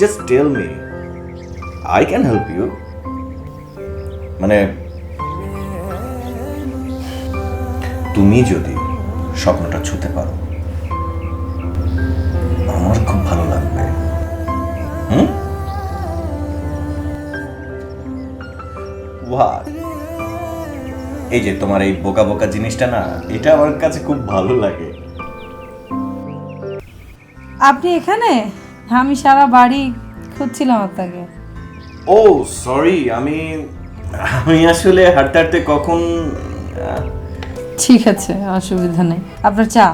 Just tell me I can help you মানে তুমি যদি স্বপ্নটা ছুতে পারো, আমার খুব ভালো লাগবে। হুম? এই যে তোমার এই বোকা বোকা জিনিসটা না, এটা আমার কাছে খুব ভালো লাগে। আপনি এখানে? আমি সারা বাড়ি খুঁজছিলাম আপনাকে। ও সরি আমি আমি আসলে হাঁটতে হাঁটতে কখন ঠিক আছে অসুবিধা নেই। আপনার চা?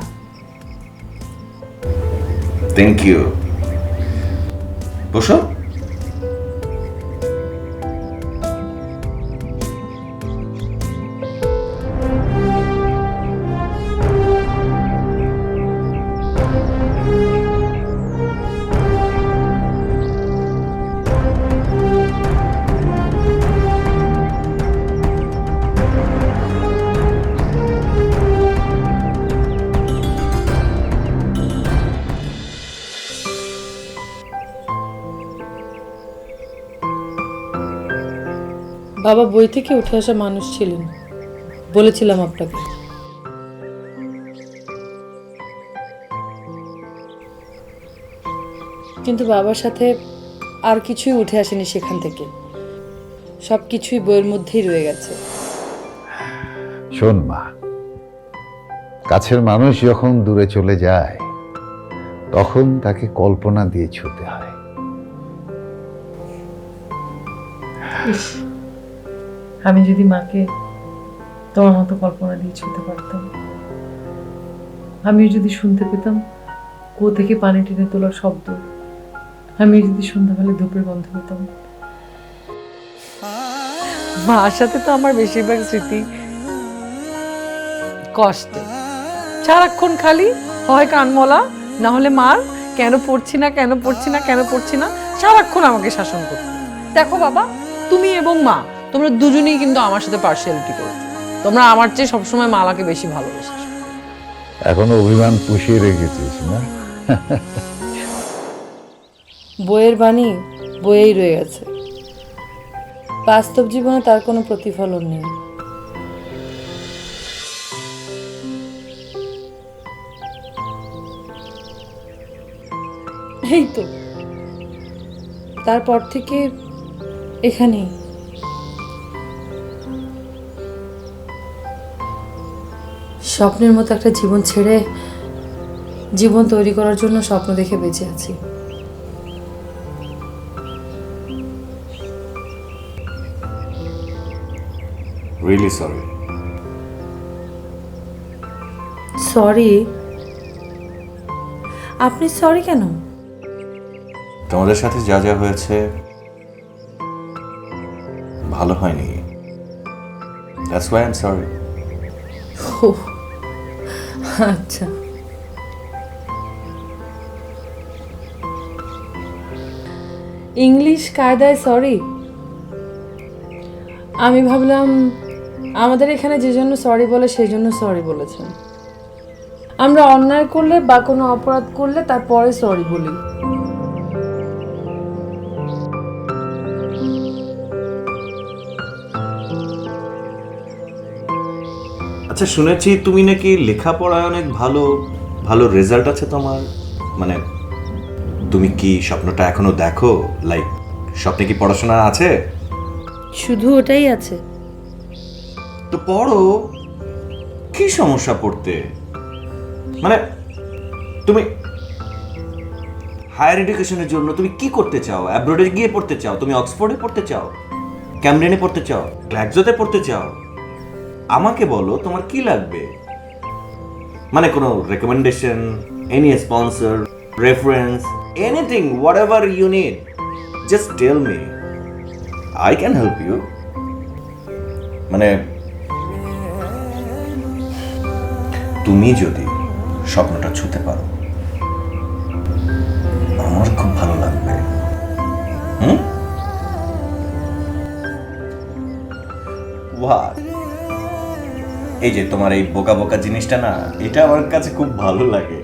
থ্যাংক ইউ বসো। বাবা বই থেকে উঠে আসা মানুষ ছিলেন। বলেছিলাম আপনাকে। কিন্তু বাবার সাথে আর কিছুই উঠে আসেনি সেখান থেকে। সব কিছুই বইয়ের মধ্যেই রয়ে গেছে। শোন মা কাছের মানুষ যখন দূরে চলে যায় তখন তাকে কল্পনা দিয়ে ছুতে হয়। আমি যদি মাকে তোমার মতো কল্পনা দিয়ে ছুতে পারতাম, আমিও যদি শুনতে পেতাম, কুয়ো থেকে পানি টেনে তোলার শব্দ আমি যদি সন্ধ্যাবেলা ধূপের গন্ধ পেতাম। মার সাথে তো আমার বেশিরভাগ স্মৃতি কষ্ট। সারাক্ষণ খালি, হয় কানমলা না হলে মার, কেন পড়ছি না, কেন পড়ছি না, কেন পড়ছি না, সারাক্ষণ আমাকে শাসন করতো। দেখো বাবা, তুমি এবং মা তোমরা দুজনেই কিন্তু আমার সাথে পার্সিয়ালিটি করছ। তোমরা আমার চেয়ে সবসময় মালাকে বেশি ভালোবেসেছো। এখনও অভিমান পুষিয়ে রেখেছিস না? বইয়ের বাণী বইয়েই রয়ে গেছে। বাস্তব জীবনে তার কোনো প্রতিফলন নেই। এই তো। তারপর থেকে এখানেই। স্বপ্নের মতো একটা জীবন ছেড়ে জীবন তৈরি করার জন্য স্বপ্ন দেখে বেঁচে আছি। রিয়েলি সরি সরি আপনি সরি কেন? তোমাদের সাথে যা যা হয়েছে ভালো হয়নি। That's why I am sorry আচ্ছা। ইংলিশ কায়দায় সরি আমি ভাবলাম, আমাদের এখানে যে জন্য সরি বলে, সেই জন্য সরি বলেছেন। আমরা অন্যায় করলে বা কোনো অপরাধ করলে তারপরে সরি বলি। আচ্ছা শুনেছি তুমি নাকি লেখাপড়ায় অনেক ভালো ভালো রেজাল্ট আছে তোমার। মানে তুমি কি স্বপ্নটা এখনও দেখো? লাইক স্বপ্নে কি পড়াশোনা আছে? শুধু ওটাই আছে। তো পড়ো। কি সমস্যা পড়তে? মানে তুমি হায়ার এডুকেশনের জন্য তুমি কি করতে চাও? অ্যাব্রোডে গিয়ে পড়তে চাও? তুমি অক্সফোর্ডে পড়তে চাও? ক্যামব্রেনে পড়তে চাও? গ্ল্যাক্সোতে পড়তে চাও? আমাকে বলো তোমার কি লাগবে? মানে কোনো recommendation any sponsor reference anything whatever you need just tell me I can help you মানে তুমি যদি স্বপ্নটা ছুতে পারো, আমার খুব ভালো লাগবে। এই যে তোমার এই বোকা বোকা জিনিসটা না এটা আমার কাছে খুব ভালো লাগে।